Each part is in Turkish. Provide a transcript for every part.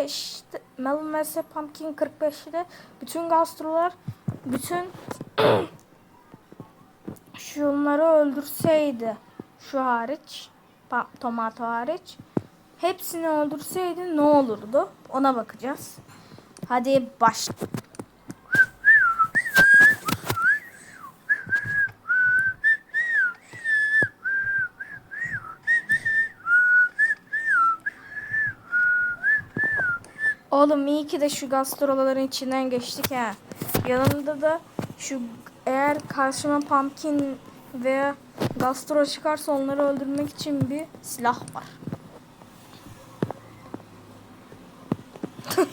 45'te Melon vs Pumpkin 45'te bütün gastrolar bütün şunları öldürseydi şu hariç tomato hariç hepsini öldürseydi ne olurdu ona bakacağız. Hadi baş. Oğlum iyi ki de şu gastroların içinden geçtik ha. Yanımda da şu eğer karşıma pumpkin veya gastro çıkarsa onları öldürmek için bir silah var.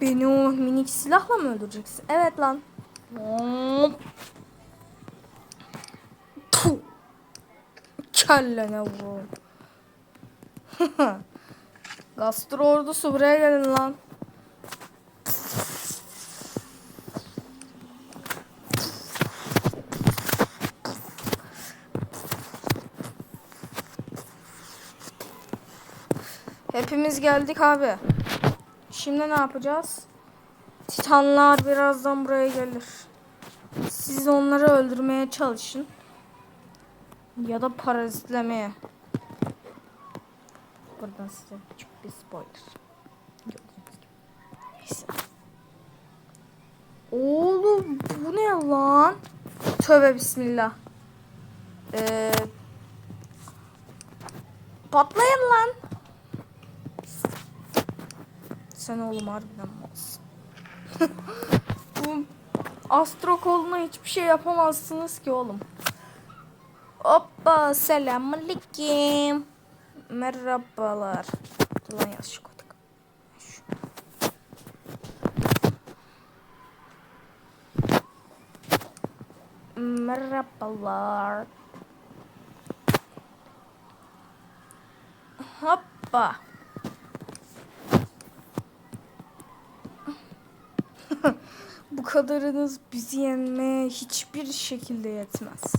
Beni o minik silahla mı öldüreceksin? Evet lan. Kellene vur. Gastro ordusu buraya gelin lan. Hepimiz geldik abi. Şimdi ne yapacağız? Titanlar birazdan buraya gelir. Siz onları öldürmeye çalışın. Ya da parazitlemeye. Buradan size bir spoiler. Neyse. Oğlum bu ne lan? Tövbe bismillah. Ee, patlayın lan. Sen oğlum harbiden malsın. bu Astro koluna hiçbir şey yapamazsınız ki oğlum. Hoppa selamünaleyküm. Merhabalar. Yanlış koyduk. Şu. Merhabalar. Hoppa. Bu kadarınız bizi yenmeye hiçbir şekilde yetmez.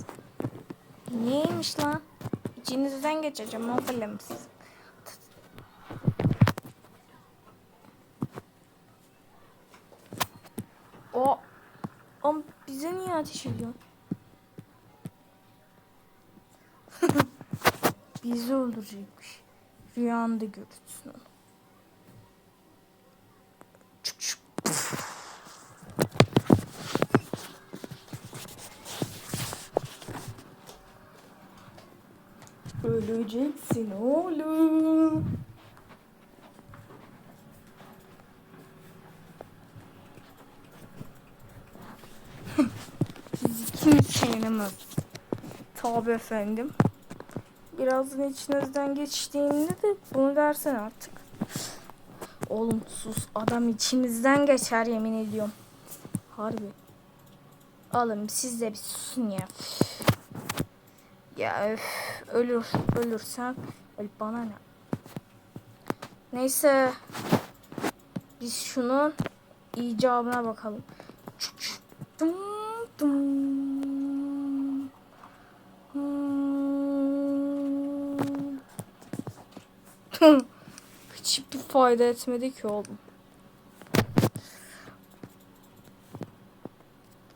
Neymiş lan? İçinizden geçeceğim o. O o ateş ediyor? Bizi öldürecekmiş. Rüyanda görürsün onu. Öleceksin oğlum. Siz çiğnemez. Tabi efendim. Birazdan içinizden geçtiğinde de bunu dersen artık. Oğlum sus adam içimizden geçer yemin ediyorum. Harbi. Oğlum siz de bir susun ya. Ya öf, ölür ölürsen öl bana ne? Neyse biz şunun icabına bakalım. Dum, dum. Hmm. Hiçbir fayda etmedi ki oğlum.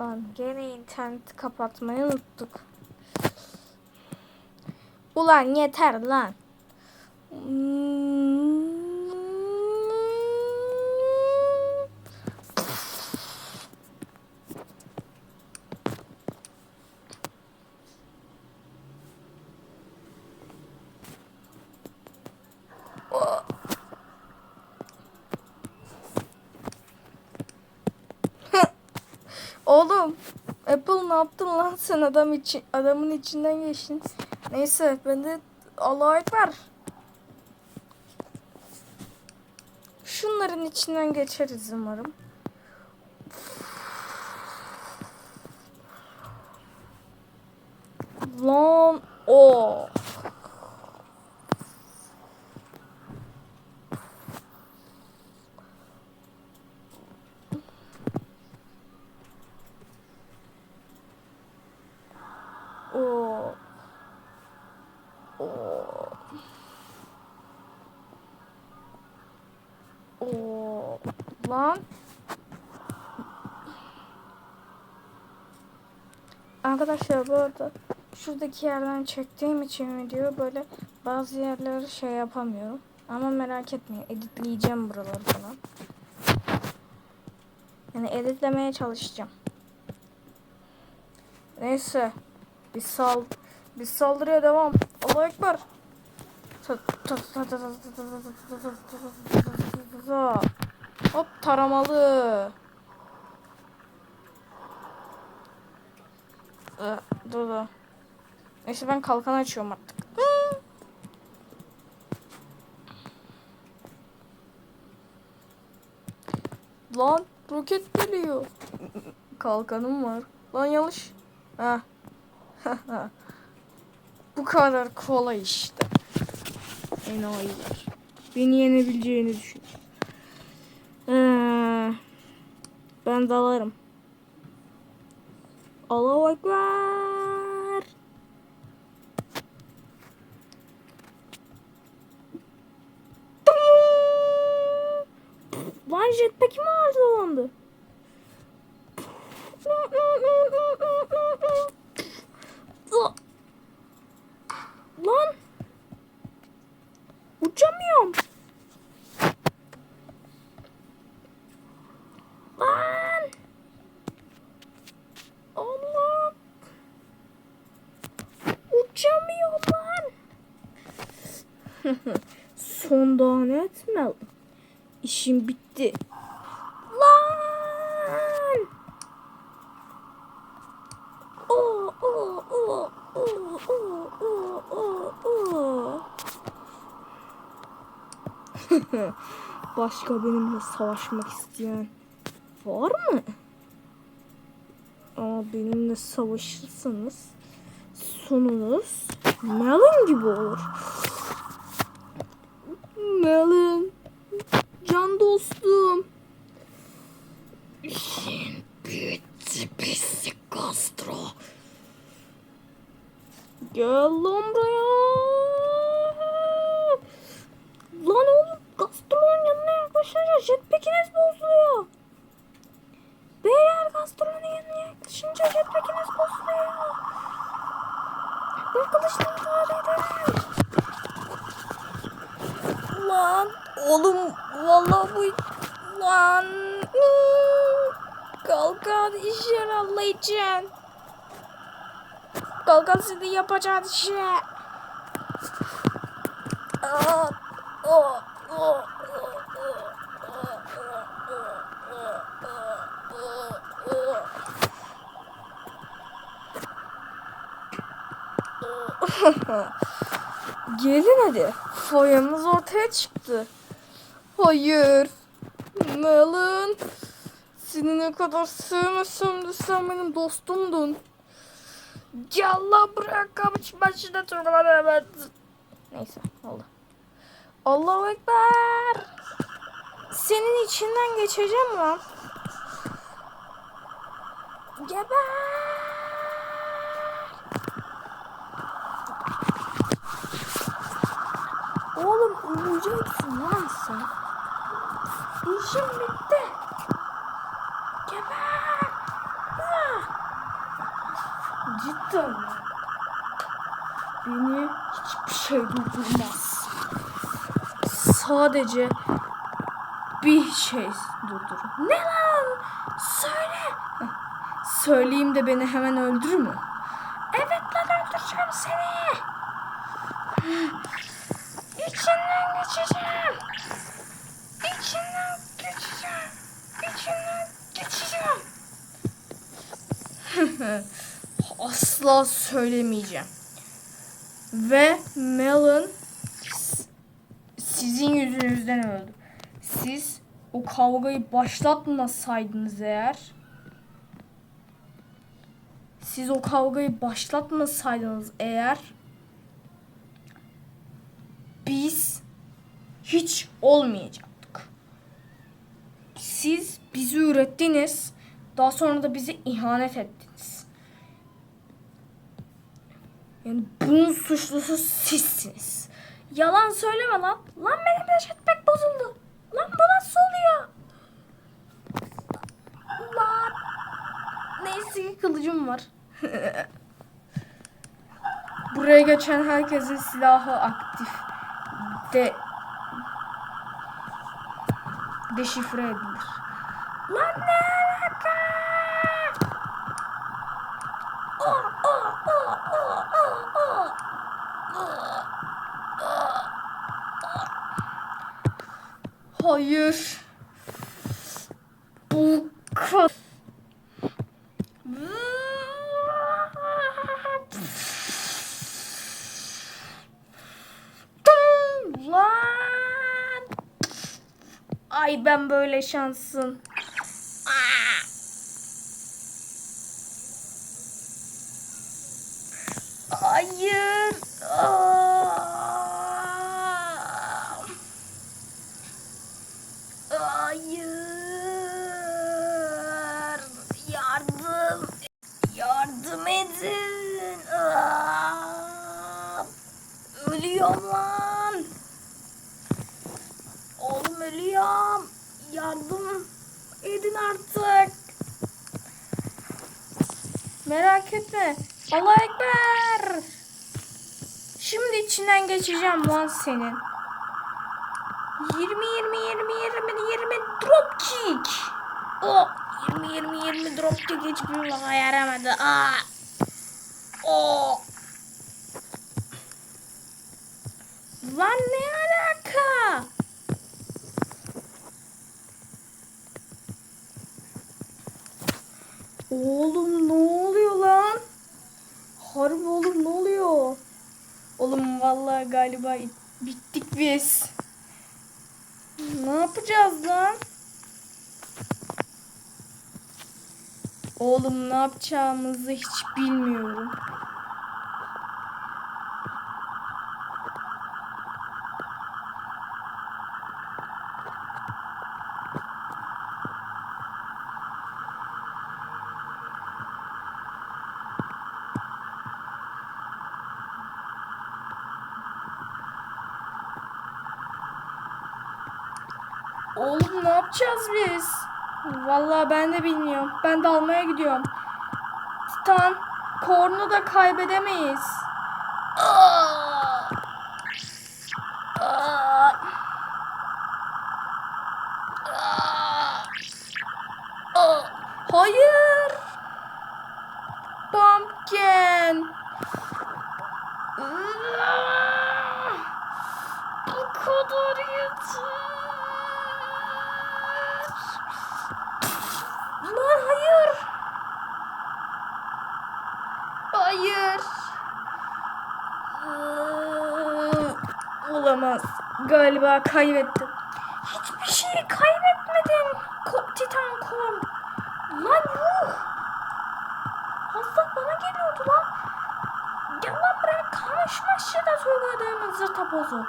Lan gene interneti kapatmayı unuttuk. Ulan yeter lan. Oğlum Apple ne yaptın lan sen adam için adamın içinden geçtin. Neyse ben de Allah'a ekber. Şunların içinden geçeriz umarım. Lan o. lan. Arkadaşlar bu arada şuradaki yerden çektiğim için video böyle bazı yerleri şey yapamıyorum. Ama merak etmeyin editleyeceğim buraları falan. Yani editlemeye çalışacağım. Neyse. Biz sal biz saldırıya devam. Allahu ekber. Hop taramalı. Ee, Dur dur. Neyse ben kalkan açıyorum artık. Lan roket geliyor. Kalkanım var. Lan yanlış. Ha. Bu kadar kolay işte. Enayiler. Beni yenebileceğini düşün. Ee, ben dalarım. Allahu Ekber. Lan jetpack'im arızalandı. Lan. Uçamıyorum. Lan. Allah. Uçamıyorum lan. Son daha ne etme. İşim bitti. Lan. Başka benimle savaşmak isteyen var mı? Ama benimle savaşırsanız sonunuz Melon gibi olur. Melon, can dostum. Bitti pisi Castro. Gel lan buraya. Lan oğlum Gastro'nun yanına yaklaşınca jetpack'iniz bozuluyor. Beyler Gastro'nun yanına yaklaşınca jetpack'iniz bozuluyor. Kılıçla intihar ederim. Lan oğlum vallahi bu lan kalkan iş yer Allah için. Kalkan seni yapacağın işe. Aa, o, Gelin hadi. Foyamız ortaya çıktı. Hayır. Melon. Seni ne kadar sevmesem de sen benim dostumdun. Gel lan buraya kamış başına turbalar Neyse oldu. Allahu Ekber. Senin içinden geçeceğim lan. Geber. Oğlum uyuyacaksın lan sen. İşim bitti. Geber. Ah. Cidden? Beni hiçbir şey durdurmaz. Sadece bir şey durdurur. Ne lan? Söyle. Söyleyeyim de beni hemen öldürür mü? Evet lan öldüreceğim seni. İçinden geçeceğim. İçinden geçeceğim. İçinden geçeceğim. Asla söylemeyeceğim. Ve Melon sizin yüzünüzden öldü. Siz o kavgayı başlatmasaydınız eğer siz o kavgayı başlatmasaydınız eğer olmayacaktık. Siz bizi ürettiniz. Daha sonra da bize ihanet ettiniz. Yani bunun suçlusu sizsiniz. Yalan söyleme lan. Lan benim yaşatmak bozuldu. Lan bu nasıl oluyor? Lan. Neyse ki kılıcım var. Buraya geçen herkesin silahı aktif. De deşifre edilir. Lan ne alaka? Oh, oh, oh, oh, oh, oh. Hayır. Bu kadar. Lan. Ay ben böyle şansın. Hayır. Aa. Hayır. Yardım. Yardım edin. Aa. Ölüyorum lan. Oğlum ölüyorum. Yardım edin artık. Merak etme. Allah Ekber. Şimdi içinden geçeceğim lan senin. 20 20 20 20 20 drop kick. Oh 20 20 20 drop kick hiçbir bana yaramadı. Aa. Oh. Lan ne alaka? Oğlum ne oluyor lan? Harbi oğlum ne oluyor? Oğlum vallahi galiba bittik biz. Ne yapacağız lan? Oğlum ne yapacağımızı hiç bilmiyorum. Oğlum ne yapacağız biz? Vallahi ben de bilmiyorum. Ben de almaya gidiyorum. Titan, Korn'u da kaybedemeyiz. Hayır. Pumpkin. Aa! Bu kadar yeter. Lan hayır. Hayır. Iıı, Olamaz. Galiba kaybettim. Hiçbir şey kaybetmedin. Ko Titan Korn. Lan yuh. Hastat bana geliyordu lan. Gel lan buraya karşılaşçıda söylediğimiz zırtapozu.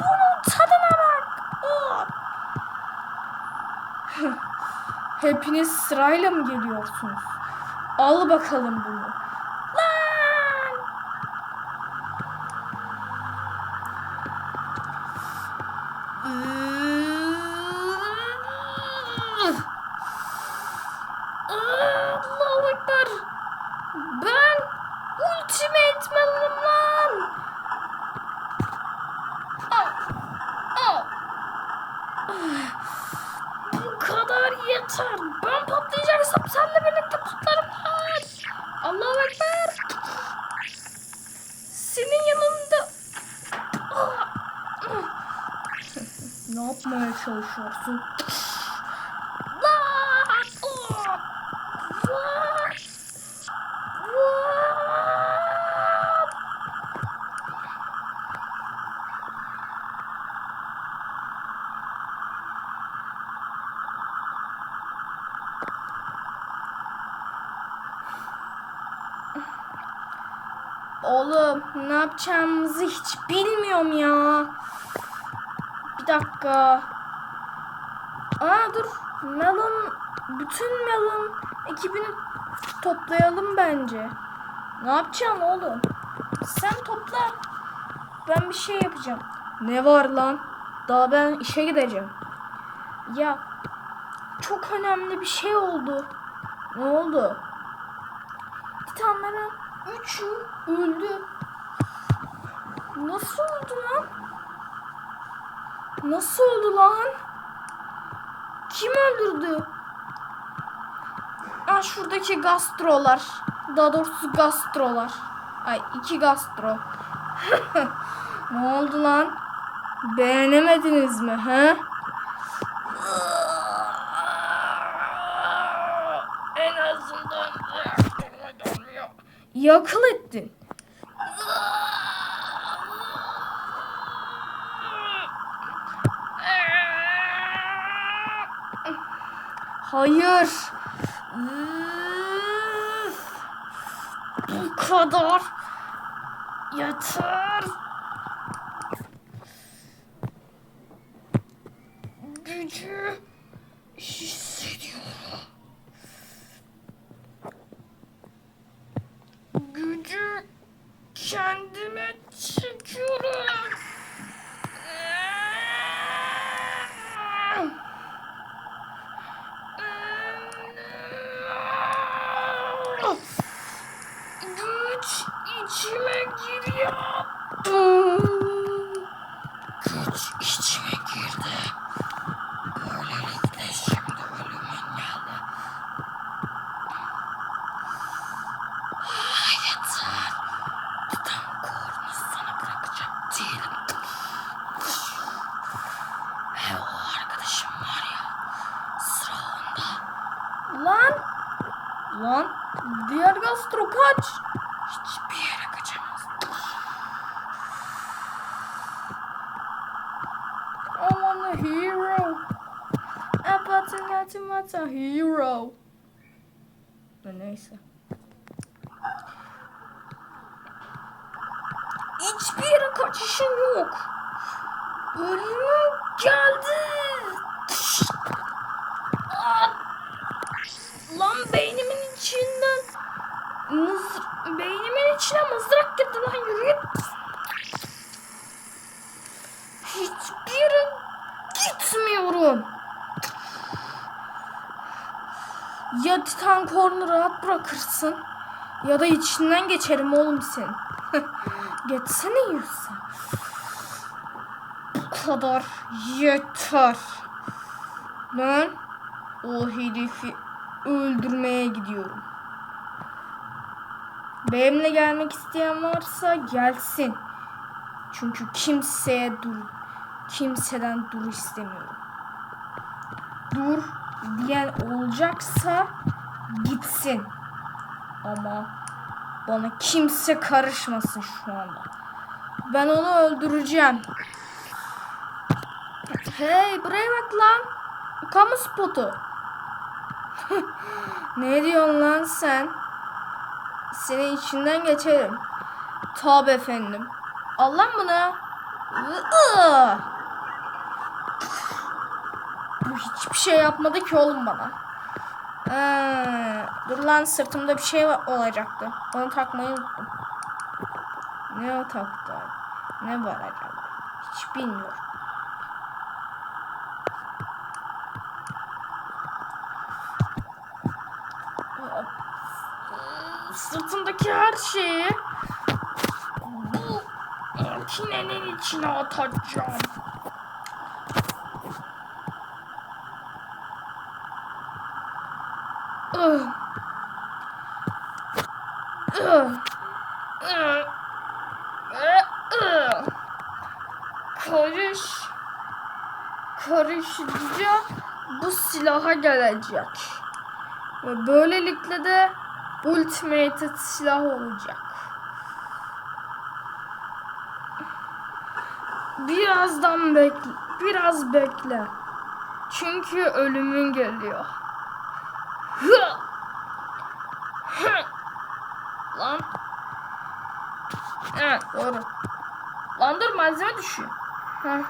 Bunun tadına bak. Oh. Hepiniz sırayla mı geliyorsunuz? Al bakalım bunu. Lan! Allahu Ekber. Ben ultimate melonum lan. Al. Al. Bu kadar yeter. Ben patlayacaksam senle birlikte patlarım lan. Allahu Ekber. Senin yanında. Ah. ne yapmaya çalışıyorsun? Lan! Oh! Lan! Lan! Oğlum ne yapacağımızı hiç bilmiyorum ya. Bir dakika. Aa dur. Melon bütün Melon ekibini toplayalım bence. Ne yapacaksın oğlum? Sen topla. Ben bir şey yapacağım. Ne var lan? Daha ben işe gideceğim. Ya çok önemli bir şey oldu. Ne oldu? Titanların üçü öldü. Nasıl oldu lan? Nasıl oldu lan? Kim öldürdü? Aa şuradaki gastrolar. Daha doğrusu gastrolar. Ay iki gastro. ne oldu lan? Beğenemediniz mi he? En azından yakıl ettin. Hayır. Bu kadar. Yeter. Gücü hissediyorum. Gücü kendime çekiyorum. Güç içime giriyor. Güç içime girdi. Böylelikle şimdi ölümün geldi. Ah, yeter. Titan korunu sana bırakacak değilim. Ve o arkadaşım var ya. Sıra onda. Lan. Lan. Diğer gastro kaç. Hiçbir yere kaçamaz. I'm a hero. Apatın a hero. Neyse. Hiçbir yere kaçışın yok. Ölümün geldi. Beynimin içine mızrak girdi lan yürü. Hiçbir gitmiyorum. Ya Titan Corn'u rahat bırakırsın ya da içinden geçerim oğlum senin. Geçsene yiyorsa. Bu kadar yeter. Ben o herifi öldürmeye gidiyorum. Benimle gelmek isteyen varsa gelsin. Çünkü kimseye dur, kimseden dur istemiyorum. Dur diyen olacaksa gitsin. Ama bana kimse karışmasın şu anda. Ben onu öldüreceğim. Hey buraya bak lan. Kamu spotu. ne diyorsun lan sen? Senin içinden geçerim. Tabi efendim. Allah bunu. Iı. Bu hiçbir şey yapmadı ki oğlum bana. Ee, dur lan sırtımda bir şey olacaktı. Onu takmayı unuttum. Ne o taktı? Ne var acaba? Hiç bilmiyorum. Her şeyi bu makinenin içine atacağım. Ugh. Ugh. Ugh. Ugh. Karış. Karışınca bu silaha gelecek. Ve böylelikle de ultimated silah olacak. Birazdan bekle. Biraz bekle. Çünkü ölümün geliyor. Hı! Hı! Lan. Evet doğru. Lan dur malzeme düşüyor. Heh.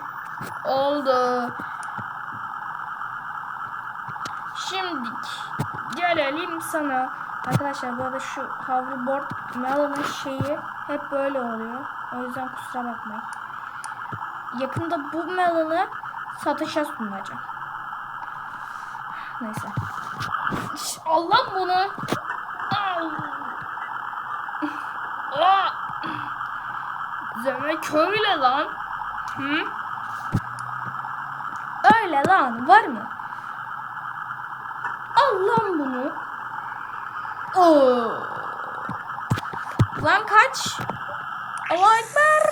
Oldu. Şimdi gelelim sana. Arkadaşlar bu arada şu hoverboard Melon'un şeyi hep böyle oluyor. O yüzden kusura bakmayın. Yakında bu Melon'u satışa sunacağım. Neyse. Şş, Al lan bunu. Demek öyle lan. Hı? Öyle lan var mı? Al lan bunu. Oo. Lan kaç. Allah ekber.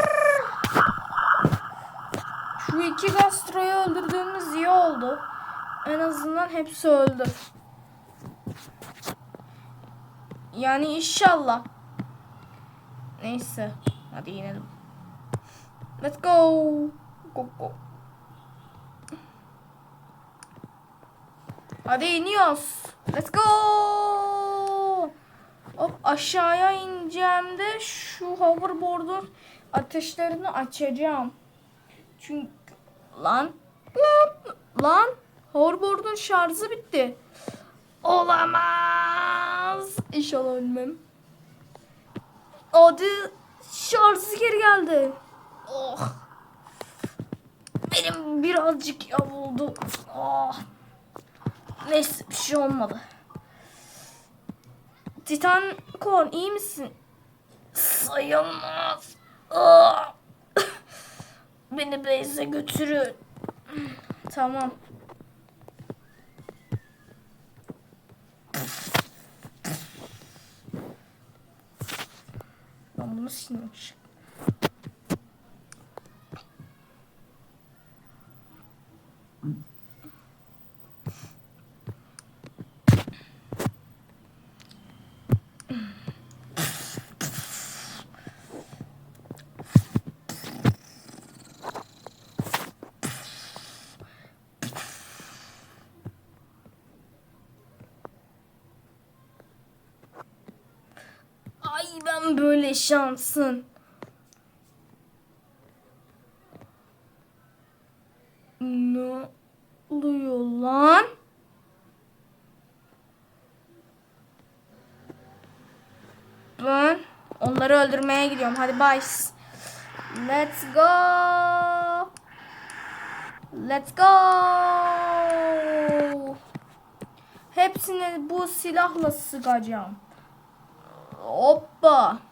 Şu iki gastroyu öldürdüğümüz iyi oldu. En azından hepsi öldü. Yani inşallah. Neyse. Hadi inelim. Let's go. Go go. Hadi iniyoruz. Let's go. Hop aşağıya ineceğimde şu hoverboard'un ateşlerini açacağım. Çünkü lan lan lan hoverboard'un şarjı bitti. Olamaz. İnşallah ölmem. Hadi şarjı geri geldi. Oh. Benim birazcık yavuldu. Oh. Neyse bir şey olmadı. Titan Korn iyi misin? Sayılmaz. Ah. Beni Beyze götürün. Tamam. Ben bunu silmiş. Ay böyle şansın. Ne oluyor lan? Ben onları öldürmeye gidiyorum. Hadi bye. Let's go. Let's go. Hepsini bu silahla sıkacağım. Hoppa.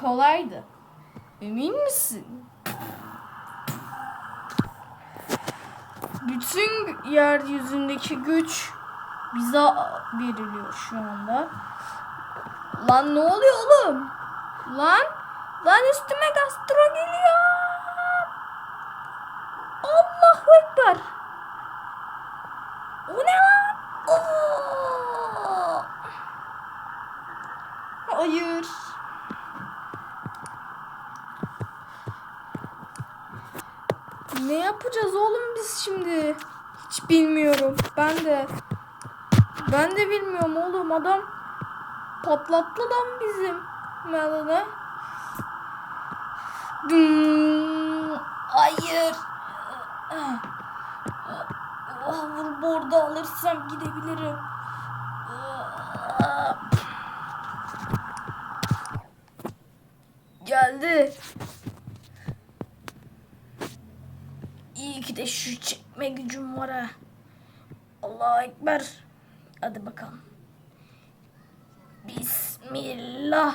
Kolaydı. Emin misin? Bütün yeryüzündeki güç bize veriliyor şu anda. Lan ne oluyor oğlum? Lan lan üstüme gastro geliyor. Allahu ekber. O ne lan? Oo! Hayır. Ne yapacağız oğlum biz şimdi? Hiç bilmiyorum. Ben de. Ben de bilmiyorum oğlum. Adam patlattı lan bizim. Düm. Hayır. Hoverboard'u alırsam gidebilirim. Geldi. İyi ki de şu çekme gücüm var ha. Allahu Ekber. Hadi bakalım. Bismillah.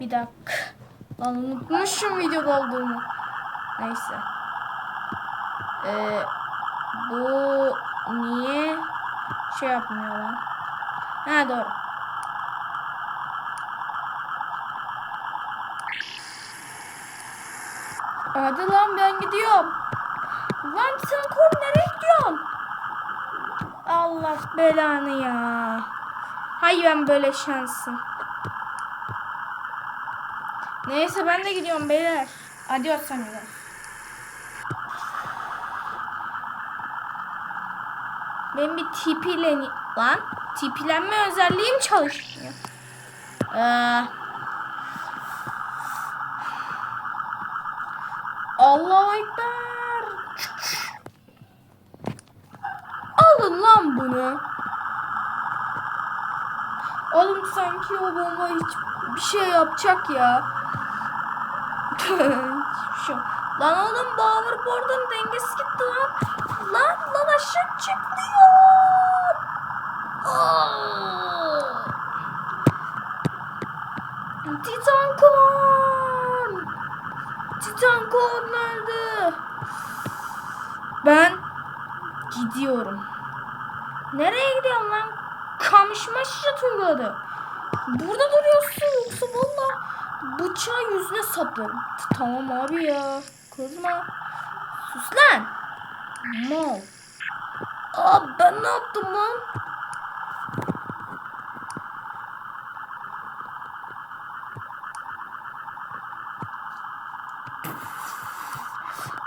Bir dakika. Lan unutmuşum videoda olduğumu. Neyse. Ee, bu niye şey yapmıyor lan? Ha doğru. Hadi lan ben gidiyorum. Lan sen kor nereye gidiyorsun? Allah belanı ya. Hay ben böyle şansım. Neyse ben de gidiyorum beyler. Adios amigos. Ben bir tipiyle ni- lan Tiplenme özelliğim çalışmıyor. Ee, Allahu Ekber. Alın lan bunu. Oğlum sanki o bomba hiç bir şey yapacak ya. Hiçbir şey. Lan oğlum bu hoverboard'un dengesi gitti lan. Lan lan aşağı çıkıyor. Aa! Titan Korn. Titan Korn nerede? Ben gidiyorum. Nereye gidiyorsun lan? Kamışma şişe uyguladı. Burada duruyorsun yoksa valla bıçağı yüzüne saplarım. Tamam abi ya. Kızma. Sus lan. Mal. Aa ben ne yaptım lan?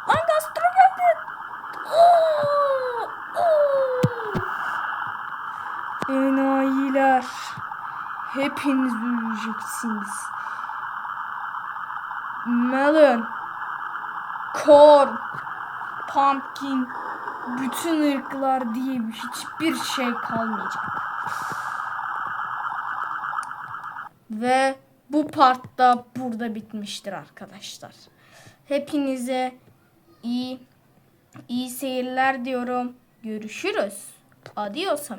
Lan. Enayiler. Hepiniz öleceksiniz. Melon. Corn. Pumpkin. Bütün ırklar diye hiçbir şey kalmayacak. Ve bu part da burada bitmiştir arkadaşlar. Hepinize iyi iyi seyirler diyorum. Görüşürüz. Adios.